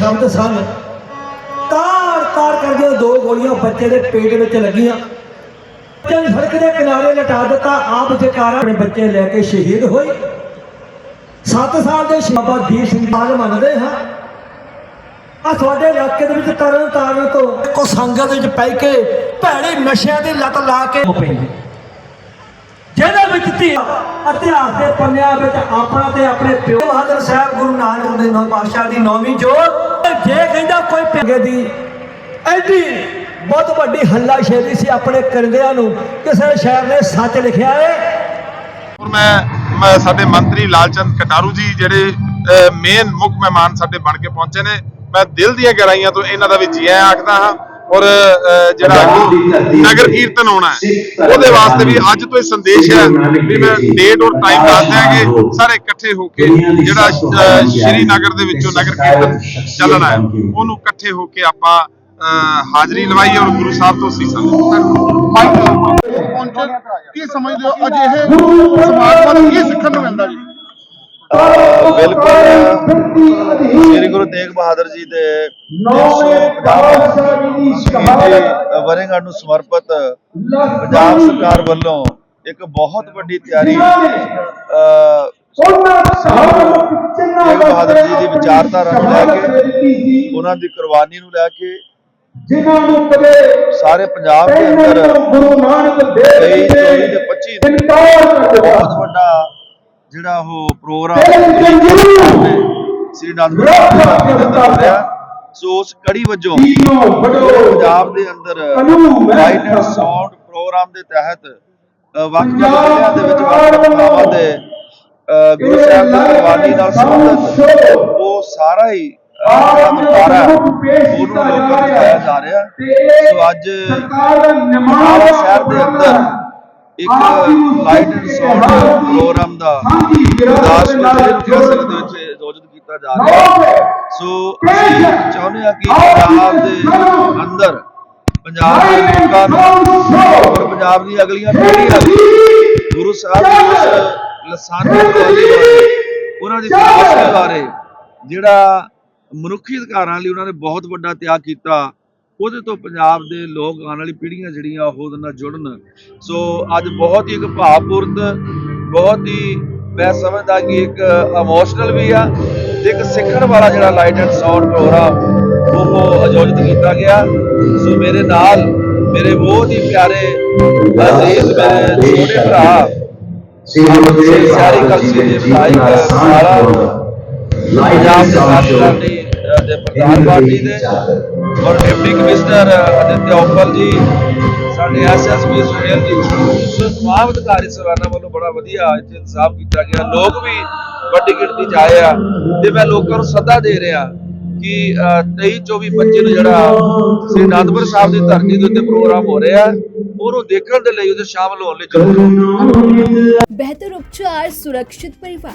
ਸ਼ਬਦ ਸਨ। ਤਾਰ ਤਾਰ ਕਰਕੇ ਉਹ ਦੋ ਗੋਲੀਆਂ ਬੱਚੇ ਦੇ ਪੇਟ ਵਿੱਚ ਲੱਗੀਆਂ। ਬੱਚੇ ਸੜਕ ਦੇ ਕਿਨਾਰੇ ਲਟਾ ਦਿੱਤਾ। ਆਪ ਜਕਾਰਾ ਆਪਣੇ ਬੱਚੇ ਲੈ ਕੇ ਸ਼ਹੀਦ ਹੋਏ। 7 ਸਾਲ ਦੇ ਬਾਬਾ ਦੀਪ ਸਿੰਘ ਨਾਲ ਮੰਨਦੇ ਹਾਂ। ਆ ਤੁਹਾਡੇ ਇਲਾਕੇ ਦੇ ਵਿੱਚ ਤਰਨ ਤਾਰਨ ਤੋਂ ਕੋ ਸੰਗਤ ਵਿੱਚ ਪੈ ਕੇ ਭੈੜੇ ਨਸ਼ਿਆਂ ਦੀ ਲੱਤ ਲਾ ਕੇ ਪੈਂਦੇ। ਜਿਹਦੇ ਵਿੱਚ ਧੀ ਇਤਿਹਾਸ ਦੇ ਪੰਨਿਆਂ ਵਿੱਚ ਆਪਣਾ ਤੇ ਆਪਣੇ ਪਿਓ ਬਹਾਦਰ ਸਾਹਿਬ ਗੁਰੂ ਨਾਨਕ ਦੇ ਨੌ ਪਾਤਸ਼ਾਹ ਦੀ ਨੌਵੀਂ ਜੋਤ। ਜੇ ਕਹਿੰਦਾ ਕੋਈ ਪਿੰਗੇ ਦੀ ਐਡੀ ਬਹੁਤ ਵੱਡੀ ਹੱਲਾ ਸ਼ੇਰੀ ਸੀ ਆਪਣੇ ਕਰਦਿਆਂ ਨੂੰ ਕਿਸੇ ਸ਼ਾਇਰ ਨੇ ਸੱਚ ਲਿਖਿਆ ਏ। ਮੈਂ ਮੈਂ ਸਾਡੇ ਮੰਤਰੀ ਲਾਲਚੰਦ ਕਟਾਰੂ ਜੀ ਜਿਹੜੇ ਮੇਨ ਮੁੱਖ ਮਹਿਮਾਨ ਸਾਡੇ ਬਣ ਕੇ ਪਹੁੰਚੇ ਨੇ ਮੈਂ ਦਿਲ ਦੀਆਂ ਗਹਿਰਾਈਆਂ ਤੋਂ ਇਹਨਾਂ ਦਾ ਵੀ ਜੀ ਆਇਆਂ ਆਖਦਾ ਹਾਂ। ਔਰ ਜਿਹੜਾ ਨਗਰ ਕੀਰਤਨ ਹੋਣਾ ਹੈ ਉਹਦੇ ਵਾਸਤੇ ਵੀ ਅੱਜ ਤੋਂ ਇਹ ਸੰਦੇਸ਼ ਹੈ ਵੀ ਮੈਂ ਡੇਟ ਔਰ ਟਾਈਮ ਦੱਸ ਦਿਆਂਗੇ ਸਾਰੇ ਇਕੱਠੇ ਹੋ ਕੇ ਜਿਹੜਾ ਸ਼੍ਰੀ ਨਗਰ ਦੇ ਵਿੱਚੋਂ ਨਗਰ ਕੀਰਤਨ ਚੱਲਣਾ ਹੈ ਉਹਨੂੰ ਇਕੱਠੇ ਹੋ ਕੇ ਆਪਾਂ ਅਹ, ਹਾਜ਼ਰੀ ਲਵਾਈ ਔਰ ਗੁਰੂ ਸਾਹਿਬ ਤੋਂ ਸੀਸਾਂ ਲਈਏ ਪਹੁੰਚੇ। ਕੀ ਸਮਝਦੇ ਹੋ ਅਜਿਹੇ ਸਮਾਜ ਵੱਲ ਕੀ ਸਿੱਖਣ ਨੂੰ ਮਿਲਦਾ ਜੀ। ਬਿਲਕੁਲ। ਸ੍ਰੀ ਗੁਰੂ ਤੇਗ ਬਹਾਦਰ ਜੀ ਦੇ 350 ਵਰੇਗੰਢ ਨੂੰ ਸਮਰਪਿਤ ਪੰਜਾਬ ਸਰਕਾਰ ਵੱਲੋਂ ਇੱਕ ਬਹੁਤ ਵੱਡੀ ਤਿਆਰੀ ਤੇਗ ਬਹਾਦਰ ਜੀ ਦੀ ਵਿਚਾਰਧਾਰਾ ਨੂੰ ਲੈ ਕੇ ਉਹਨਾਂ ਦੀ ਕੁਰਬਾਨੀ ਨੂੰ ਲੈ ਕੇ ਜਿਨ੍ਹਾਂ ਨੂੰ ਕਦੇ ਸਾਰੇ ਪੰਜਾਬ ਦੇ ਅੰਦਰ ਗੁਰੂ ਨਾਨਕ ਦੇਵ 23 24 ਤੇ 25 ਨੂੰ ਇਨਕਾਰ ਕਰ ਦਿੱਤਾ। ਬਹੁਤ ਜਿਹੜਾ ਉਹ ਪ੍ਰੋਗਰਾਮ ਸ੍ਰੀ ਰੱਬ ਸੋ ਉਸ ਕੜੀ ਵਜੋਂ ਪੰਜਾਬ ਦੇ ਅੰਦਰ। ਲਾਈਟ ਐਂਡ ਸਾਊਂਡ ਪ੍ਰੋਗਰਾਮ ਦੇ ਤਹਿਤ ਵੱਖ ਵੱਖ ਜ਼ਿਲ੍ਹਿਆਂ ਦੇ ਵਿੱਚ ਵੱਖ ਦੇ ਅ, ਗੁਰੂ ਸਾਹਿਬ ਦੀ ਕੁਰਬਾਨੀ ਨਾਲ ਸੰਬੰਧਿਤ ਉਹ ਸਾਰਾ ਹੀ ਵਰਤਾਰਾ ਉਹਨੂੰ ਲੋਕਾਂ ਨੂੰ ਜਾ ਰਿਹਾ। ਸੋ ਅੱਜ ਸਰਕਾਰ ਦਾ ਬਟਾਲਾ ਸ਼ਹਿਰ ਦੇ ਅੰਦਰ ਇੱਕ ਲਾਈਟ ਐਂਡ ਪ੍ਰੋਗਰਾਮ ਦਾ ਗੁਰਦਾਸਪੁਰ ਦੇ ਕੈਸਲ ਦੇ ਵਿੱਚ ਆਯੋਜਿਤ ਕੀਤਾ ਜਾ ਰਿਹਾ ਹੈ। ਸੋ ਅਸੀਂ ਚਾਹੁੰਦੇ ਹਾਂ ਕਿ ਪੰਜਾਬ ਦੇ ਅੰਦਰ ਪੰਜਾਬ ਦੇ ਲੋਕਾਂ ਨੂੰ ਔਰ ਪੰਜਾਬ ਦੀ ਅਗਲੀਆਂ ਪੀੜ੍ਹੀਆਂ ਗੁਰੂ ਸਾਹਿਬ ਦੀ ਉਸ ਲਸਾਨੀ ਬਾਰੇ, ਉਹਨਾਂ ਦੀ ਫਿਲਾਸਫੀ ਬਾਰੇ, ਜਿਹੜਾ ਮਨੁੱਖੀ ਅਧਿਕਾਰਾਂ ਲਈ ਉਹਨਾਂ ਨੇ ਬਹੁਤ ਵੱਡਾ ਤਿਆਗ ਕੀਤਾ ਉਹਦੇ ਤੋਂ ਪੰਜਾਬ ਦੇ ਲੋਕ ਆਉਣ ਵਾਲੀ ਪੀੜ੍ਹੀਆਂ ਜਿਹੜੀਆਂ ਉਹ ਉਹਦੇ ਨਾਲ ਜੁੜਨ। ਸੋ ਅੱਜ ਬਹੁਤ ਹੀ ਇੱਕ ਭਾਵਪੂਰਤ ਬਹੁਤ ਹੀ ਮੈਂ ਸਮਝਦਾ ਕਿ ਇੱਕ ਇਮੋਸ਼ਨਲ ਵੀ ਆ ਤੇ ਇੱਕ ਸਿੱਖਣ ਵਾਲਾ ਜਿਹੜਾ ਲਾਈਟ ਐਂਡ ਸਾਊਂਡ ਪ੍ਰੋਗਰਾਮ ਉਹ ਆਯੋਜਿਤ ਕੀਤਾ ਗਿਆ। ਸੋ ਮੇਰੇ ਨਾਲ ਮੇਰੇ ਬਹੁਤ ਹੀ ਪਿਆਰੇ ਅਜ਼ੀਜ਼ ਮੇਰੇ ਛੋਟੇ ਭਰਾ ਸ੍ਰੀ ਸਿਆਰੀ ਕਲਸੀ ਦੇ ਵਿਧਾਇਕ ਸਾਰਾ ਸਾਥੀਆਂ ਦੀ ਅ, ਦੇ ਪ੍ਰਧਾਨ ਪਾਰਟੀ ਦੇ ਔਰ ਡਿਪਟੀ ਕਮਿਸ਼ਨਰ ਅਦਿੱਤਿਆ ਉਪਲ ਜੀ ਸਾਡੇ ਐਸਐਸਪੀ ਸੁਹੇਲ ਜੀ ਸੋ ਅਧਿਕਾਰੀ ਸਵਾਨਾ ਵੱਲੋਂ ਬੜਾ ਵਧੀਆ ਇੱਥੇ ਇੰਤਜ਼ਾਮ ਕੀਤਾ ਗਿਆ। ਲੋਕ ਵੀ ਵੱਡੀ ਗਿਣਤੀ 'ਚ ਆਏ ਆ ਤੇ ਮੈਂ ਲੋਕਾਂ ਨੂੰ ਸੱਦਾ ਦੇ ਰਿਹਾ ਕਿ ਅ, 23 24 25 ਨੂੰ ਜਿਹੜਾ ਸ੍ਰੀ ਅਨੰਦਪੁਰ ਸਾਹਿਬ ਦੀ ਧਰਤੀ ਦੇ ਉੱਤੇ ਪ੍ਰੋਗਰਾਮ ਹੋ ਰਿਹਾ ਉਹਨੂੰ ਦੇਖਣ ਦੇ ਲਈ ਉਹਦੇ ਸ਼ਾਮਲ ਹੋਣ ਲਈ ਜ਼ਰੂਰ। ਬਿਹਤਰ ਉਪਚਾਰ ਸੁਰੱਖਿਅਤ ਪਰਿਵਾਰ।